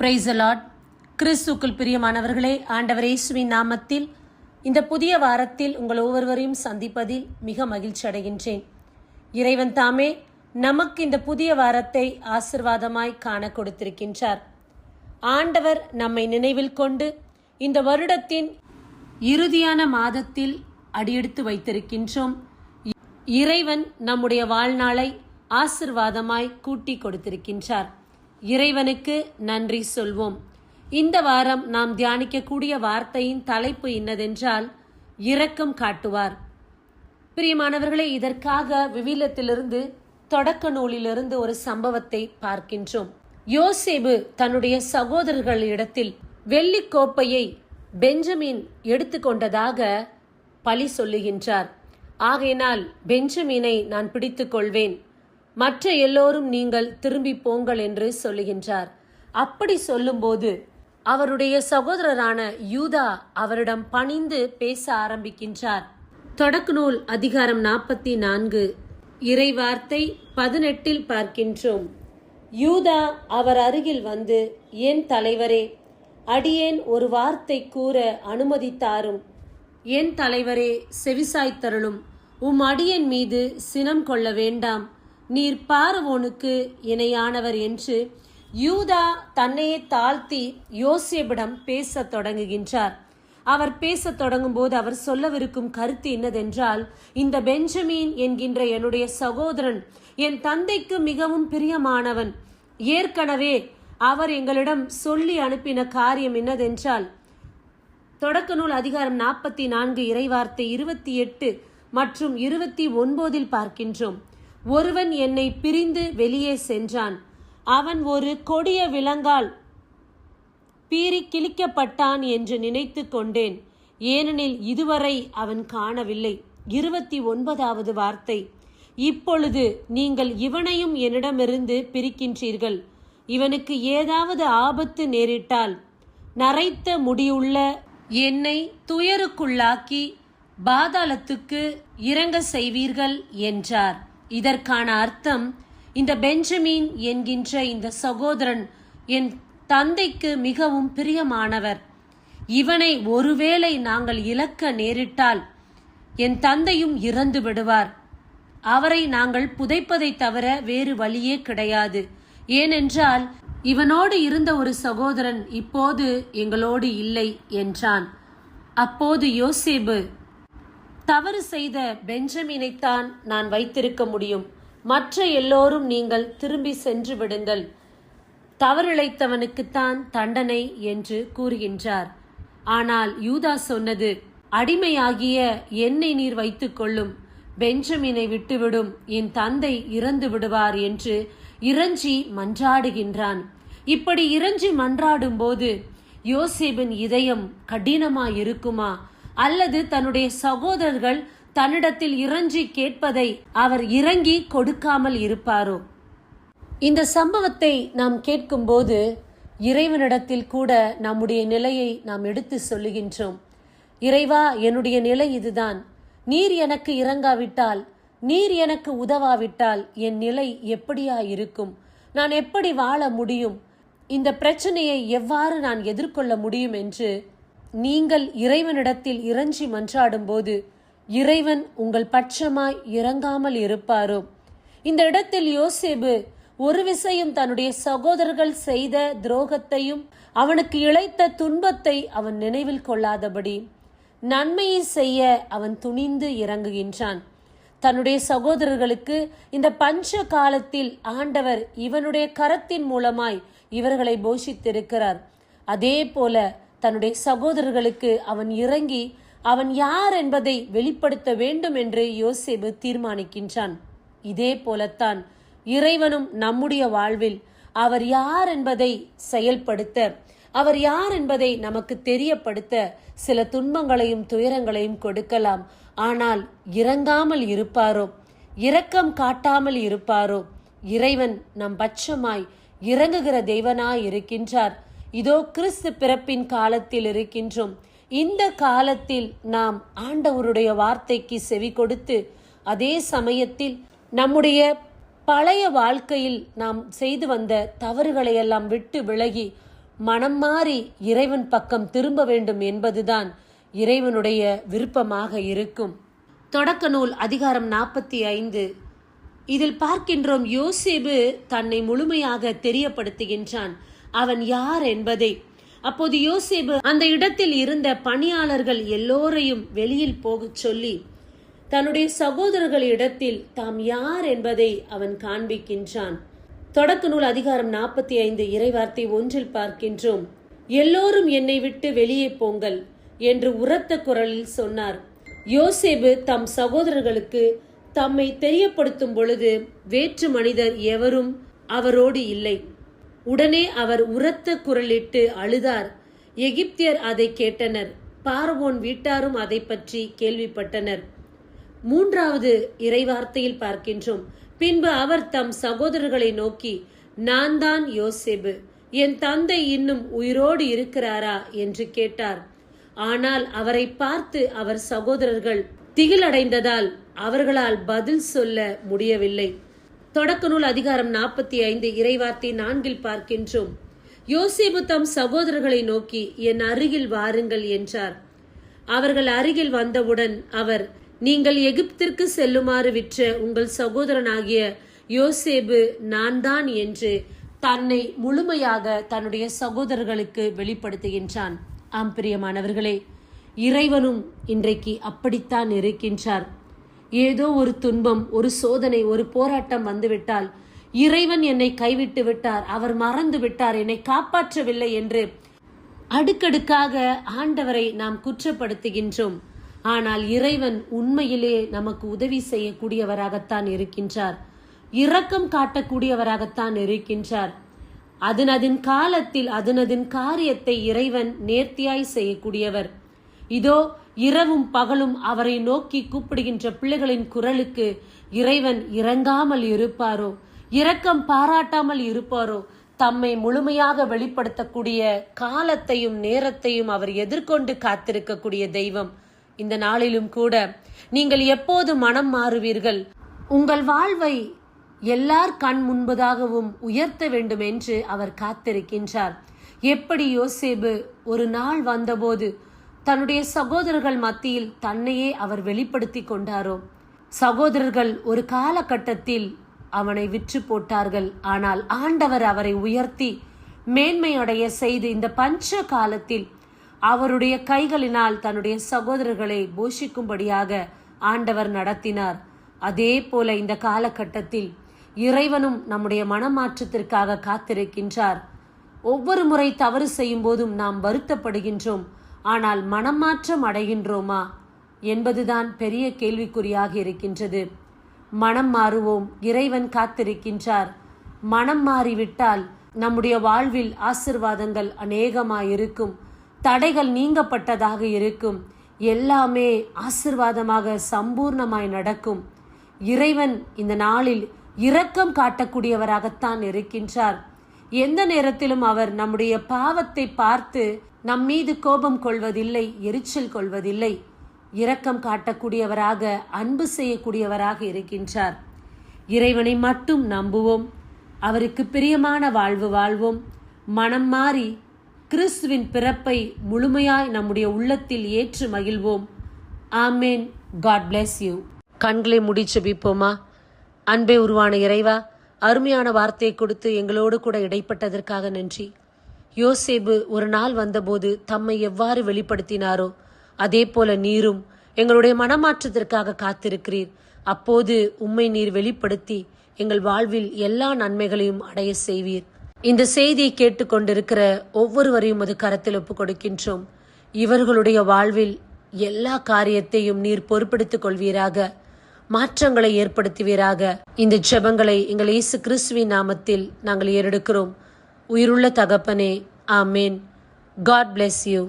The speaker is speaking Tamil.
பிரைஸ் அலாட் கிறிஸ்துக்குள் பிரியமானவர்களே ஆண்டவர் இயேசுவின் நாமத்தில் இந்த புதிய வாரத்தில் உங்கள் ஒவ்வொருவரையும் சந்திப்பதில் மிக மகிழ்ச்சி அடைகின்றேன். இறைவன் தாமே நமக்கு இந்த புதிய வாரத்தை ஆசிர்வாதமாய் காண கொடுத்திருக்கின்றார். ஆண்டவர் நம்மை நினைவில் கொண்டு இந்த வருடத்தின் இறுதியான மாதத்தில் அடியெடுத்து வைத்திருக்கின்றோம். இறைவன் நம்முடைய வாழ்நாளை ஆசிர்வாதமாய் கூட்டி கொடுத்திருக்கின்றார். இறைவனுக்கு நன்றி சொல்வோம். இந்த வாரம் நாம் தியானிக்கக்கூடிய வார்த்தையின் தலைப்பு இன்னதென்றால் இரக்கம் காட்டுவார். பிரியமானவர்களே இதற்காக விவிலத்திலிருந்து தொடக்க நூலிலிருந்து ஒரு சம்பவத்தை பார்க்கின்றோம். யோசேபு தன்னுடைய சகோதரர்களிடத்தில் வெள்ளி கோப்பையை பெஞ்சமின் எடுத்துக்கொண்டதாக பழி சொல்லுகின்றார். ஆகையினால் பெஞ்சமினை நான் பிடித்துக் கொள்வேன் மற்ற எல்லோரும் நீங்கள் திரும்பி போங்கள் என்று சொல்லுகின்றார். அப்படி சொல்லும்போது அவருடைய சகோதரரான யூதா அவரிடம் பணிந்து பேச ஆரம்பிக்கின்றார். தொடக்க நூல் அதிகாரம் நாற்பத்தி நான்கு இறைவார்த்தை பதினெட்டில் பார்க்கின்றோம். யூதா அவர் அருகில் வந்து என் தலைவரே அடியேன் ஒரு வார்த்தை கூற அனுமதித்தாரும். என் தலைவரே செவிசாய்த்தருளும். உம் அடியன் மீது சினம் கொள்ள வேண்டாம். நீர் பாரவோனுக்கு இணையானவர் என்று யூதா தன்னையே தாழ்த்தி யோசியபிடம் பேசத் தொடங்குகின்றார். அவர் பேசத் தொடங்கும் போது அவர் சொல்லவிருக்கும் கருத்து என்னதென்றால் இந்த பெஞ்சமின் என்கின்ற என்னுடைய சகோதரன் என் தந்தைக்கு மிகவும் பிரியமானவன். ஏற்கனவே அவர் எங்களிடம் சொல்லி அனுப்பின காரியம் என்னதென்றால் தொடக்க நூல் அதிகாரம் நாற்பத்தி நான்கு இறைவார்த்தை இருபத்தி எட்டு மற்றும் இருபத்தி ஒன்பதில் பார்க்கின்றோம். ஒருவன் என்னை பிரிந்து வெளியே சென்றான். அவன் ஒரு கொடிய விலங்கால் பீறி கிழிக்கப்பட்டான் என்று நினைத்து கொண்டேன். ஏனெனில் இதுவரை அவன் காணவில்லை. இருபத்தி ஒன்பதாவது வார்த்தை. இப்பொழுது நீங்கள் இவனையும் என்னிடமிருந்து பிரிக்கின்றீர்கள். இவனுக்கு ஏதாவது ஆபத்து நேரிட்டால் நரைத்த முடியுள்ள என்னை துயருக்குள்ளாக்கி பாதாளத்துக்கு இறங்க செய்வீர்கள் என்றார். இதற்கான அர்த்தம் இந்த பெஞ்சமின் என்கின்ற இந்த சகோதரன் என் தந்தைக்கு மிகவும் பிரியமானவர். இவனை ஒருவேளை நாங்கள் இழக்க நேரிட்டால் என் தந்தையும் இறந்து விடுவார். அவரை நாங்கள் புதைப்பதை தவிர வேறு வழியே கிடையாது. ஏனென்றால் இவனோடு இருந்த ஒரு சகோதரன் இப்போது எங்களோடு இல்லை என்றான். அப்போது யோசேபு தவறு செய்த பெஞ்சமினைத்தான் நான் வைத்திருக்க முடியும். மற்ற எல்லோரும் நீங்கள் திரும்பி சென்று விடுங்கள். தவறிழைத்தவனுக்குத்தான் தண்டனை என்று கூறுகின்றார். ஆனால் யூதா சொன்னது அடிமையாகிய என்னை நீர் வைத்துக் கொள்ளும். பெஞ்சமினை விட்டுவிடும் என் தந்தை இறந்து விடுவார் என்று இறஞ்சி மன்றாடுகின்றான். இப்படி இறஞ்சி மன்றாடும் போது யோசேபின் இதயம் கடினமா இருக்குமா அல்லது தன்னுடைய சகோதரர்கள் தன்னிடத்தில் இறஞ்சி கேட்பதை அவர் இறங்கி கொடுக்காமல் இருப்பாரோ? இந்த சம்பவத்தை நாம் கேட்கும்போது இறைவனிடத்தில் கூட நம்முடைய நிலையை நாம் எடுத்து சொல்லுகின்றோம். இறைவா என்னுடைய நிலை இதுதான். நீர் எனக்கு இறங்காவிட்டால் நீர் எனக்கு உதவாவிட்டால் என் நிலை எப்படியா இருக்கும் நான் எப்படி வாழ முடியும்? இந்த பிரச்சனையை எவ்வாறு நான் எதிர்கொள்ள முடியும் என்று நீங்கள் இறைவனிடத்தில் இறைஞ்சி மன்றாடும்போது இறைவன் உங்கள் பட்சமாய் இறங்காமல் இருப்பாரோ? இந்த இடத்தில் யோசேபு ஒரு விஷயம் தன்னுடைய சகோதரர்கள் செய்த துரோகத்தையும் அவனுக்கு இழைத்த துன்பத்தை அவன் நினைவில் கொள்ளாதபடி நன்மையை செய்ய அவன் துணிந்து இறங்குகின்றான். தன்னுடைய சகோதரர்களுக்கு இந்த பஞ்ச காலத்தில் ஆண்டவர் இவனுடைய கரத்தின் மூலமாய் இவர்களை போஷித்திருக்கிறார். அதே போல தன்னுடைய சகோதரர்களுக்கு அவன் இறங்கி அவன் யார் என்பதை வெளிப்படுத்த வேண்டும் என்று யோசேபு தீர்மானிக்கின்றான். இதே போலத்தான் இறைவனும் நம்முடைய வாழ்வில் அவர் யார் என்பதை செயல்படுத்த அவர் யார் என்பதை நமக்கு தெரியப்படுத்த சில துன்பங்களையும் துயரங்களையும் கொடுக்கலாம். ஆனால் இறங்காமல் இருப்பாரோ? இரக்கம் காட்டாமல் இருப்பாரோ? இறைவன் நம் பட்சமாய் இறங்குகிற தெய்வனாய் இருக்கின்றார் இதோ கிறிஸ்து பிறப்பின் காலத்தில் இருக்கின்றோம். இந்த காலத்தில் நாம் ஆண்டவருடைய வார்த்தைக்கு செவி கொடுத்து அதே சமயத்தில் நம்முடைய பழைய வாழ்க்கையில் நாம் செய்து வந்த தவறுகளை எல்லாம் விட்டு விலகி மனம் மாறி இறைவன் பக்கம் திரும்ப வேண்டும் என்பதுதான் இறைவனுடைய விருப்பமாக இருக்கும். தொடக்க நூல் அதிகாரம் நாற்பத்தி ஐந்து இதில் பார்க்கின்றோம் யோசேபு தன்னை முழுமையாக தெரியப்படுத்துகின்றான். அவன் யார் என்பதை. அப்போது யோசேபு அந்த இடத்தில் இருந்த பணியாளர்கள் எல்லோரையும் வெளியில் போகச் சொல்லி தன்னுடைய சகோதரர்களிடத்தில் தாம் யார் என்பதை அவன் காண்பிக்கின்றான். தொடக்க நூல் அதிகாரம் நாற்பத்தி ஐந்து இறைவார்த்தை ஒன்றில் பார்க்கின்றோம். எல்லோரும் என்னை விட்டு வெளியே போங்கள் என்று உரத்த குரலில் சொன்னார். யோசேபு தம் சகோதரர்களுக்கு தம்மை தெரியப்படுத்தும் பொழுது வேற்று மனிதர் எவரும் அவரோடு இல்லை. உடனே அவர் உரத்த குரலிட்டு அழுதார். எகிப்தியர் அதை கேட்டனர். பார்வோன் வீட்டாரும் அதை பற்றி கேள்விப்பட்டனர். மூன்றாவது இறைவார்த்தையில் பார்க்கின்றோம். பின்பு அவர் தம் சகோதரர்களை நோக்கி நான் தான் யோசேபு. என் தந்தை இன்னும் உயிரோடு இருக்கிறாரா? என்று கேட்டார். ஆனால் அவரை பார்த்து அவர் சகோதரர்கள் திகிலடைந்ததால் அவர்களால் பதில் சொல்ல முடியவில்லை. தொடக்க நூல் அதிகாரம் நாற்பத்தி ஐந்து இறைவார்த்தை நான்கில் பார்க்கின்றோம். யோசேபு தம் சகோதரர்களை நோக்கி என் அருகில் வாருங்கள் என்றார். அவர்கள் அருகில் வந்தவுடன் அவர் நீங்கள் எகிப்திற்கு செல்லுமாறு விற்ற உங்கள் சகோதரனாகிய யோசேபு நான் தான் என்று தன்னை முழுமையாக தன்னுடைய சகோதரர்களுக்கு வெளிப்படுத்துகின்றான். ஆம் பிரியமானவர்களே இறைவனும் இன்றைக்கு அப்படித்தான் இருக்கின்றார். ஏதோ ஒரு துன்பம் ஒரு சோதனை ஒரு போராட்டம் வந்துவிட்டால் இறைவன் என்னை கைவிட்டு விட்டார் அவர் மறந்து விட்டார் என்னை காப்பாற்றவில்லை என்று அடுக்கடுக்காக ஆண்டவரை நாம் குற்றப்படுத்துகின்றோம். ஆனால் இறைவன் உண்மையிலே நமக்கு உதவி செய்யக்கூடியவராகத்தான் இருக்கின்றார். இரக்கம் காட்டக்கூடியவராகத்தான் இருக்கின்றார். அதனதின் காலத்தில் அதனதின் காரியத்தை இறைவன் நேர்த்தியாய் செய்யக்கூடியவர். இதோ இரவும் பகலும் அவரை நோக்கி கூப்பிடுகின்ற பிள்ளைகளின் குரலுக்கு இறைவன் இறங்காமல் இருப்பாரோ? இரக்கம் பாராட்டாமல் இருப்பாரோ? தம்மை முழுமையாக வெளிப்படுத்தக்கூடிய காலத்தையும் நேரத்தையும் அவர் எதிர்கொண்டு காத்திருக்கக்கூடிய தெய்வம். இந்த நாளிலும் கூட நீங்கள் எப்போது மனம் மாறுவீர்கள்? உங்கள் வாழ்வை எல்லார் கண் முன்பதாகவும் உயர்த்த வேண்டும் என்று அவர் காத்திருக்கின்றார். எப்படி யோசேபு ஒரு நாள் வந்தபோது தன்னுடைய சகோதரர்கள் மத்தியில் தன்னையே அவர் வெளிப்படுத்தி கொண்டாரோ? சகோதரர்கள் ஒரு காலகட்டத்தில் அவனை விற்று போட்டார்கள். ஆனால் ஆண்டவர் அவரை உயர்த்தி மேன்மை அடைய செய்து இந்த பஞ்ச காலத்தில் அவருடைய கைகளினால் தன்னுடைய சகோதரர்களை போஷிக்கும்படியாக ஆண்டவர் நடத்தினார். அதே போல இந்த காலகட்டத்தில் இறைவனும் நம்முடைய மனமாற்றத்திற்காக காத்திருக்கின்றார். ஒவ்வொரு முறை தவறு செய்யும் போதும் நாம் வருத்தப்படுகின்றோம். ஆனால் மனமாற்றம் அடைகின்றோமா என்பதுதான் பெரிய கேள்விக்குறியாக இருக்கின்றது. மனம் மாறுவோம் இறைவன் காத்திருக்கின்றார். மனம் மாறிவிட்டால் நம்முடைய வாழ்வில் ஆசிர்வாதங்கள் அநேகமாயிருக்கும். தடைகள் நீங்கப்பட்டதாக இருக்கும். எல்லாமே ஆசிர்வாதமாக சம்பூர்ணமாய் நடக்கும். இறைவன் இந்த நாளில் இரக்கம் காட்டக்கூடியவராகத்தான் இருக்கின்றார். எந்த நேரத்திலும் அவர் நம்முடைய பாவத்தை பார்த்து நம் மீது கோபம் கொள்வதில்லை எரிச்சல் கொள்வதில்லை. இரக்கம் காட்டக்கூடியவராக அன்பு செய்யக்கூடியவராக இருக்கின்றார். இறைவனை மட்டும் நம்புவோம். அவருக்கு பிரியமான வாழ்வு வாழ்வோம். மனம் மாறி கிறிஸ்துவின் பிறப்பை முழுமையாய் நம்முடைய உள்ளத்தில் ஏற்று மகிழ்வோம். ஆமேன். காட் பிளெஸ் யூ கண்களை முடிச்சு செபிப்போமா அன்பே உருவான இறைவா அருமையான வார்த்தையை கொடுத்து எங்களோடு கூட இடைப்பட்டதற்காக நன்றி. யோசேபு ஒரு நாள் வந்தபோது தம்மை எவ்வாறு வெளிப்படுத்தினாரோ அதே போல நீரும் எங்களுடைய மனமாற்றத்திற்காக காத்திருக்கிறீர். அப்போது உம்மை நீர் வெளிப்படுத்தி எங்கள் வாழ்வில் எல்லா நன்மைகளையும் அடைய செய்வீர். இந்த செய்தியை கேட்டுக்கொண்டிருக்கிற ஒவ்வொருவரையும் அது கரத்தில் ஒப்புக் கொடுக்கின்றோம் இவர்களுடைய வாழ்வில் எல்லா காரியத்தையும் நீர் பொறுப்படுத்திக் கொள்வீராக மாற்றங்களை ஏற்படுத்துவீராக. இந்த ஜெபங்களை எங்கள் இயேசு கிறிஸ்துவின் நாமத்தில் நாங்கள் ஏறெடுக்கிறோம். உயிருள்ள தகப்பனே ஆமேன். God bless you